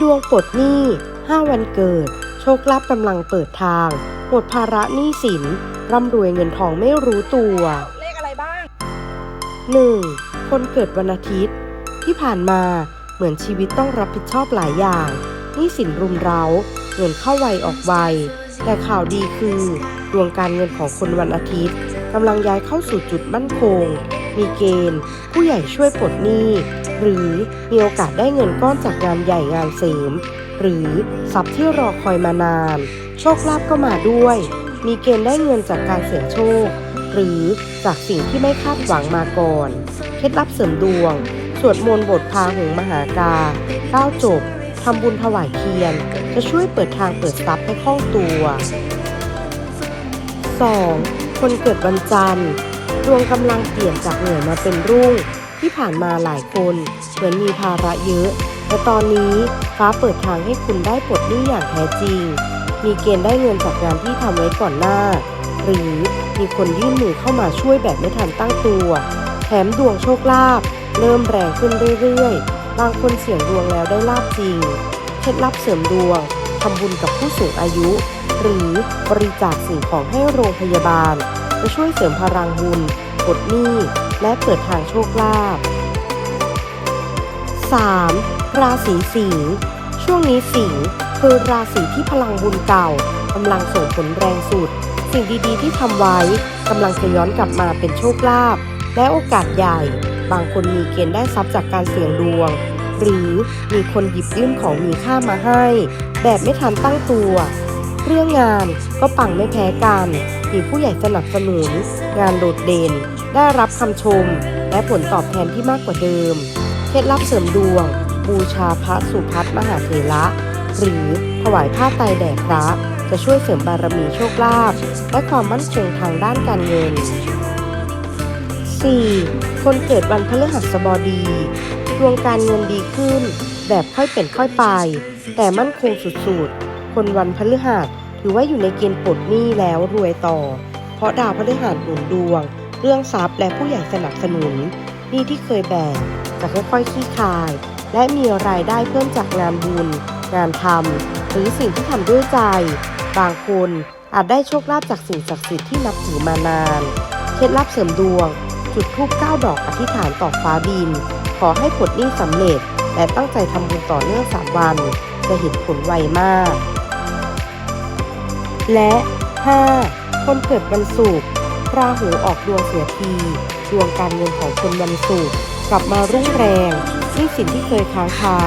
ดวงปลดหนี้ 5 วันเกิด โชคลาภกำลังเปิดทาง หมดภาระหนี้สิน ร่ำรวยเงินทองไม่รู้ตัว เลขอะไรบ้าง 1. คนเกิดวันอาทิตย์ ที่ผ่านมาเหมือนชีวิตต้องรับผิดชอบหลายอย่างหนี้สินรุมเร้า เงินเข้าไวออกไว แต่ข่าวดีคือ ดวงการเงินของคนวันอาทิตย์กำลังย้ายเข้าสู่จุดมั่นคง มีเกณฑ์ ผู้ใหญ่ช่วยปลดหนี้ หรือมีโอกาสได้เงินก้อนจากงานใหญ่งานเสริม หรือทรัพย์ที่รอคอยมานาน โชคลาภก็มาด้วย มีเกณฑ์ได้เงินจากการเสี่ยงโชค หรือจากสิ่งที่ไม่คาดหวังมาก่อน เคล็ดลับเสริมดวง สวดมนต์บทพาหงมหากาก้าจบทำบุญถวายเทียน จะช่วยเปิดทางเปิดทรัพย์ให้คล่องตัว 2. คนเกิดวันจันทร์ ดวงกำลังเปลี่ยนจากเหนื่อยมาเป็นรุ่ง ที่ผ่านมาหลายคนเหมือนมีภาระเยอะ แต่ตอนนี้ฟ้าเปิดทางให้คุณได้ปลดหนี้อย่างแท้จริง มีเกณฑ์ได้เงินจากงานที่ทำไว้ก่อนหน้า หรือมีคนยื่นมือเข้ามาช่วยแบบไม่ทันตั้งตัว แถมดวงโชคลาภเริ่มแรงขึ้นเรื่อยๆ บางคนเสี่ยงดวงแล้วได้ลาบจริง เคล็ดลับเสริมดวงทำบุญกับผู้สูงอายุ หรือบริจาคสิ่งของให้โรงพยาบาล จะช่วยเสริมพลังบุญปลดหนี้และเปิดทางโชคลาภ 3. ราศีสิงห์ช่วงนี้สิงห์คือราศีที่พลังบุญเก่ากำลังส่งผลแรงสุด สิ่งดีๆ ที่ทำไว้กำลังจะย้อนกลับมาเป็นโชคลาภและโอกาสใหญ่ บางคนมีเกณฑ์ได้ทรัพย์จากการเสี่ยงดวง หรือมีคนหยิบยื่นของมีค่ามาให้ แบบไม่ทันตั้งตัว เรื่องงานก็ปังไม่แพ้กันมีผู้ใหญ่สนับสนุน งานโดดเด่น ได้รับคำชม และผลตอบแทนที่มากกว่าเดิม เคล็ดลับเสริมดวง บูชาพระสุพัฒมหาเถระ หรือถวายผ้าไตรแด่พระ จะช่วยเสริมบารมีโชคลาภและความมั่นคงทางด้านการเงิน 4. คนเกิดวันพฤหัสบดี ดวงการเงินดีขึ้น แบบค่อยเป็นค่อยไป แต่มั่นคงสุดๆ คนวันพฤหัสถือว่าอยู่ในเกณฑ์ปลดหนี้แล้วรวยต่อ เพราะดาวพฤหัสหนุนดวง เรื่องทรัพย์และผู้ใหญ่สนับสนุนหนี้ที่เคยแบกจะค่อยๆคลี่คลาย และมีรายได้เพิ่มจากงานบุญ งานทำหรือสิ่งที่ทำด้วยใจ บางคนอาจได้โชคลาภจากสิ่งศักดิ์สิทธิ์ที่นับถือมานาน เคล็ดลับเสริมดวง จุดธูป9ดอกอธิษฐานต่อฟ้าดิน ขอให้ผลนี้สำเร็จ และตั้งใจทำบุญต่อเนื่อง3วัน จะเห็นผลไวมาก และ 5. คนเกิดวันศุกร์ราหูออกดวงเสียทีดวงการเงินของคนวันศุกร์กลับมารุ่งแรงหนี้สินที่เคยค้างคา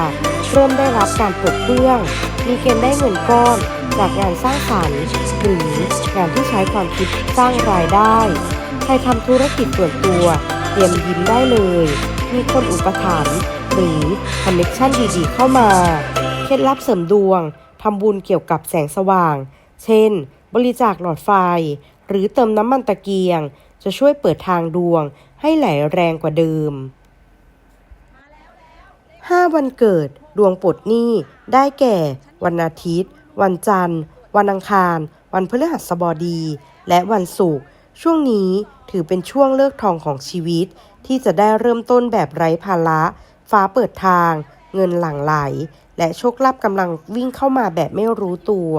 เริ่มได้รับการปลดเปลื้อง มีเกณฑ์ได้เงินก้อน จากงานสร้างสรรค์หรืองานที่ใช้ความคิดสร้างรายได้ ใครทำธุรกิจส่วนตัว เตรียมยิ้มได้เลย มีคนอุปถัมภ์หรือคอนเนคชั่นดีๆเข้ามา เคล็ดลับเสริมดวงทำบุญเกี่ยวกับแสงสว่าง เช่น บริจาคหลอดไฟ หรือเติมน้ำมันตะเกียง จะช่วยเปิดทางดวงให้ไหลแรงกว่าเดิม 5 วันเกิดดวงปลดหนี้ได้แก่ วันอาทิตย์ วันจันทร์ วันอังคาร วันพฤหัสบดี และวันศุกร์ช่วงนี้ถือเป็นช่วงเลิกทองของชีวิต ที่จะได้เริ่มต้นแบบไร้ภาระฟ้าเปิดทาง เงินหลั่งไหล และโชคลาภกำลังวิ่งเข้ามาแบบไม่รู้ตัว